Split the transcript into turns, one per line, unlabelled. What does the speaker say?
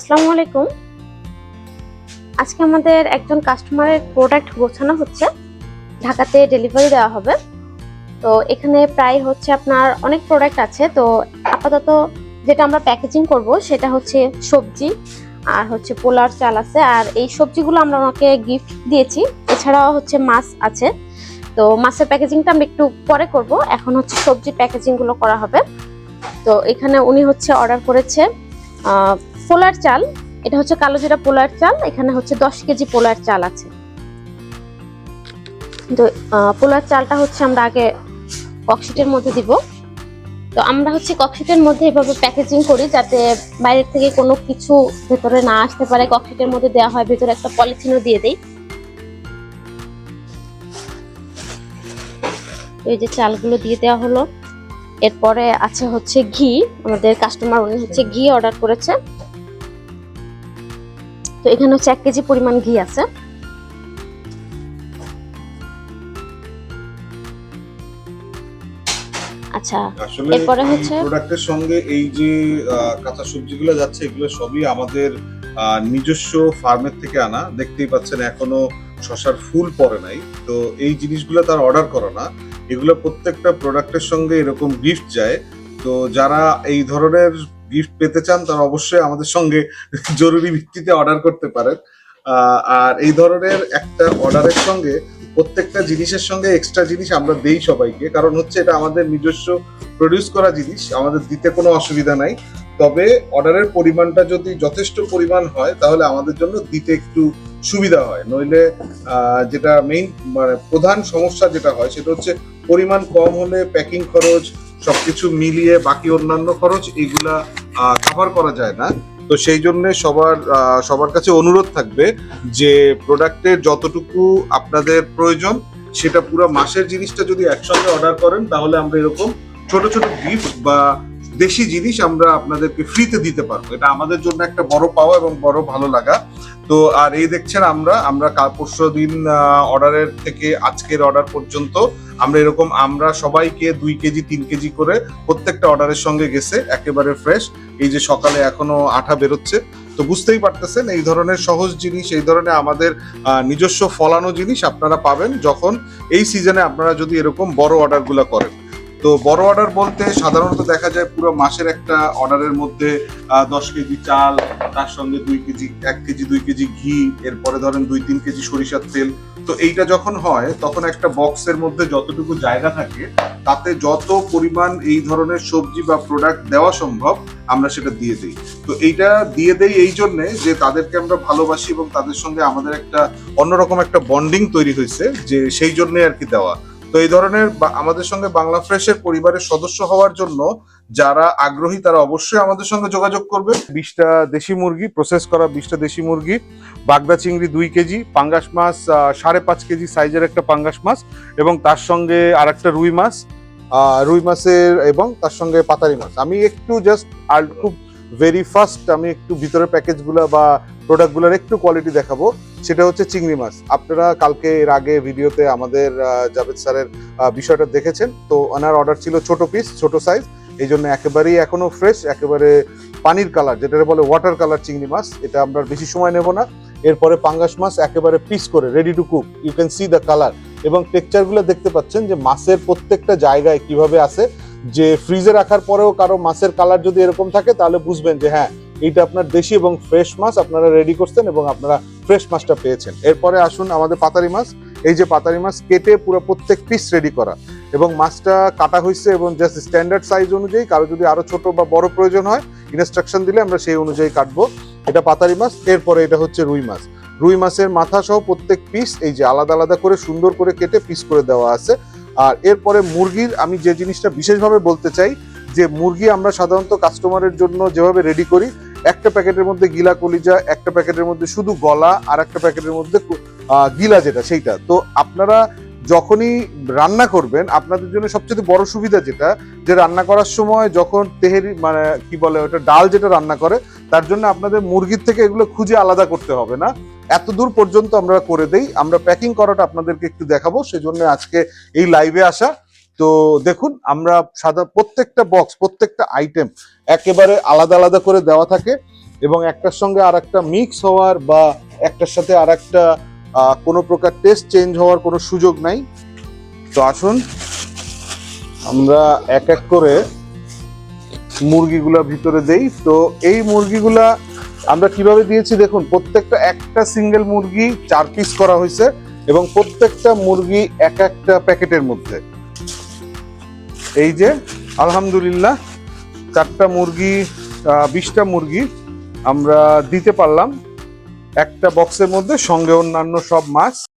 আসসালামু আলাইকুম। আজকে আমাদের একজন কাস্টমারের প্রোডাক্ট গোছানো হচ্ছে। ঢাকাতে ডেলিভারি দেওয়া হবে। তো এখানে প্রায় হচ্ছে আপনার অনেক প্রোডাক্ট আছে। তো আপাতত যেটা আমরা প্যাকেজিং করব সেটা হচ্ছে সবজি আর হচ্ছে পোলার চাল আছে। আর এই সবজিগুলো আমরা ওনাকে গিফট দিয়েছি। এছাড়াও হচ্ছে মাছ আছে। তো মাছের প্যাকেজিংটা আমরা একটু পরে করব। এখন হচ্ছে সবজির প্যাকেজিংগুলো করা হবে। তো এখানে উনি হচ্ছে অর্ডার করেছে পোলার চাল, এটা হচ্ছে কালো জিরা পোলার চাল, এখানে হচ্ছে দশ কেজি পোলার চাল আছে। তো পোলার চালটা হচ্ছে আমরা আগে ককশিটের মধ্যে দিব। তো আমরা হচ্ছে ককশিটের মধ্যে এভাবে প্যাকেজিং করি যাতে বাইরের থেকে কোনো কিছু ভেতরে না আসতে পারে। ককশিটের মধ্যে দেওয়া হয়, ভেতরে একটা পলিথিনও দিয়ে দেই। এই যে চালগুলো দিয়ে দেওয়া হলো। এরপরে আছে হচ্ছে ঘি আমাদের কাস্টমার উনি হচ্ছে ঘি অর্ডার করেছে। তো এখানে হচ্ছে এক কেজি পরিমাণ ঘি আছে। আচ্ছা
আসলে
এরপরে হচ্ছে-
প্রোডাক্টের সঙ্গে এই যে কাঁচা সবজিগুলো যাচ্ছে এগুলো সবই আমাদের নিজস্ব ফার্মের থেকে আনা। দেখতেই পাচ্ছেন এখনও শশার ফুল পড়ে নাই। তো এই জিনিসগুলো তার অর্ডার করা না। এগুলো প্রত্যেকটা প্রোডাক্টের সঙ্গে এরকম গিফট যায়। তো যারা এই ধরনের গিফট পেতে চান, তারা অবশ্যই আমাদের সঙ্গে জরুরি ভিত্তিতে অর্ডার করতে পারেন। আর এই ধরনের একটা অর্ডারের সঙ্গে প্রত্যেকটা জিনিসের সঙ্গে এক্সট্রা জিনিস আমরা দেই সবাইকে। কারণ হচ্ছে এটা আমাদের নিজস্ব প্রডিউস করা জিনিস, আমাদের দিতে কোনো অসুবিধা নাই। তবে অর্ডারের পরিমাণটা যদি যথেষ্ট পরিমাণ হয়, তাহলে আমাদের জন্য দিতে একটু সুবিধা হয়। নইলে যেটা মেইন মানে প্রধান সমস্যা যেটা হয়, সেটা হচ্ছে পরিমাণ কম হলে প্যাকিং খরচ, সবকিছু মিলিয়ে বাকি অন্যান্য খরচ এগুলা কভার করা যায় না। তো সেই জন্য সবার সবার কাছে অনুরোধ থাকবে যে প্রোডাক্টের যতটুকু আপনাদের প্রয়োজন, সেটা পুরো মাসের জিনিসটা যদি একসঙ্গে অর্ডার করেন, তাহলে আমরা এরকম ছোট ছোট গিফট বা দেশি জিনিস আমরা আপনাদেরকে ফ্রিতে দিতে পারব। এটা আমাদের জন্য একটা বড় পাওয়া এবং বড় ভালো লাগা। তো, আর এই দেখছেন আমরা আমরা কাল পরশু দিন অর্ডারের থেকে আজকের অর্ডার পর্যন্ত আমরা এরকম, আমরা সবাইকে দুই কেজি, তিন কেজি করে প্রত্যেকটা অর্ডারের সঙ্গে গেছে, একেবারে ফ্রেশ এই যে সকালে এখনও আঠা বেরোচ্ছে। তো বুঝতেই পারতেছেন, এই ধরনের সহজ জিনিস, এই ধরনের আমাদের নিজস্ব ফলানো জিনিস আপনারা পাবেন যখন এই সিজনে আপনারা যদি এরকম বড় অর্ডারগুলো করেন। তো বড় অর্ডার বলতে সাধারণত দেখা যায় পুরো মাসের একটা অর্ডারের মধ্যে দশ কেজি চাল, তার সঙ্গে দুই কেজি, এক কেজি, দুই কেজি ঘি, এরপরে ধরেন দুই তিন কেজি সরিষার তেল। তো এইটা যখন হয়, তখন একটা বক্সের মধ্যে যতটুকু জায়গা থাকে, তাতে যত পরিমাণ এই ধরনের সবজি বা প্রোডাক্ট দেওয়া সম্ভব, আমরা সেটা দিয়ে দিই। তো এইটা দিয়ে দেই এই জন্যে যে তাদেরকে আমরা ভালোবাসি এবং তাদের সঙ্গে আমাদের একটা অন্যরকম একটা বন্ডিং তৈরি হয়েছে, যে সেই জন্যে আর কি দেওয়া। তো এই ধরনের আমাদের সঙ্গে বাংলা ফ্রেশের পরিবারের সদস্য হওয়ার জন্য যারা আগ্রহী, তারা অবশ্যই আমাদের সঙ্গে যোগাযোগ করবে। বিশটা দেশি মুরগি প্রসেস করা বিশটা দেশি মুরগি, বাগদা চিংড়ি দুই কেজি, পাঙ্গাস মাছ সাড়ে পাঁচ কেজি সাইজের একটা পাঙ্গাস মাছ এবং তার সঙ্গে আর একটা রুই মাছ রুই মাছের এবং তার সঙ্গে পাতারি মাছ। আমি একটু জাস্ট আর খুব ভেরি ফার্স্ট আমি একটু ভিতরের প্যাকেজগুলো বা প্রোডাক্টগুলোর একটু কোয়ালিটি দেখাবো, সেটা হচ্ছে চিংড়ি মাছ। আপনারা কালকে, এর আগে ভিডিওতে আমাদের জাভেদ স্যারের বিষয়টা দেখেছেন। তো ওনার অর্ডার ছিল ছোট পিস ছোট সাইজ এই জন্য একেবারেই এখনও ফ্রেশ একেবারে পানির কালার যেটা বলে ওয়াটার কালার চিংড়ি মাছ। এটা আমরা বেশি সময় নেব না। এরপরে পাঙ্গাস মাছ একেবারে পিস করে ready to cook you can see the colour এবং টেক্সচারগুলো দেখতে পাচ্ছেন যে মাছের প্রত্যেকটা জায়গায় কীভাবে আছে। যে ফ্রিজে রাখার পরেও কারও মাছের কালার যদি এরকম থাকে, তাহলে বুঝবেন যে হ্যাঁ এইটা আপনার দেশি এবং ফ্রেশ মাছ, আপনারা রেডি করছেন এবং আপনারা ফ্রেশ মাছটা পেয়েছেন। এরপরে আসুন আমাদের পাতারি মাছ। এই যে পাতারি মাছ, কেটে পুরো প্রত্যেক পিস রেডি করা। এবং মাছটা কাটা হয়েছে এবং জাস্ট স্ট্যান্ডার্ড সাইজ অনুযায়ী, কারও যদি আরও ছোট বা বড় প্রয়োজন হয় ইনস্ট্রাকশন দিলে আমরা সেই অনুযায়ী কাটবো। এটা পাতারি মাছ, এরপরে এটা হচ্ছে রুই মাছ। রুই মাছের মাথা সহ প্রত্যেক পিস এই যে আলাদা আলাদা করে সুন্দর করে কেটে পিস করে দেওয়া আছে। আর এরপরে মুরগির, আমি যে জিনিসটা বিশেষভাবে বলতে চাই, যে মুরগি আমরা সাধারণত কাস্টমারের জন্য যেভাবে রেডি করি একটা প্যাকেটের মধ্যে গিলা কলিজা, একটা প্যাকেটের মধ্যে শুধু গলা, আর একটা প্যাকেটের মধ্যে গিলা যেটা, সেইটা। তো আপনারা যখনই রান্না করবেন, আপনাদের জন্য সবচেয়ে বড় সুবিধা যেটা, যে রান্না করার সময় যখন তেহেরি মানে কি বলে ওটা, ডাল যেটা রান্না করে, তার জন্য আপনাদের মুরগির থেকে এগুলো খুঁজে আলাদা করতে হবে না। এত দূর পর্যন্ত আমরা করে দেই। আমরা প্যাকিং করাটা আপনাদেরকে একটু দেখাবো, সেজন্য আজকে এই লাইভে আসা। তো দেখুন, আমরা সাদা প্রত্যেকটা বক্স প্রত্যেকটা আইটেম একেবারে আলাদা আলাদা করে দেওয়া থাকে এবং একটার সঙ্গে আর একটা মিক্স হওয়ার বা একটার সাথে আর একটা কোনো প্রকার টেস্ট চেঞ্জ হওয়ার কোনো সুযোগ নাই। তো আসুন, আমরা এক এক করে মুরগিগুলা ভিতরে দেই। তো এই মুরগিগুলা আমরা কীভাবে দিয়েছি দেখুন, প্রত্যেকটা একটা সিঙ্গেল মুরগি চার পিস করা হয়েছে এবং প্রত্যেকটা মুরগি এক একটা প্যাকেটের মধ্যে। এই যে, আলহামদুলিল্লাহ, চারটা মুরগি বিশটা মুরগি আমরা দিতে পারলাম। একটা বক্সের মধ্যে, সঙ্গে অন্যান্য সব মাছ।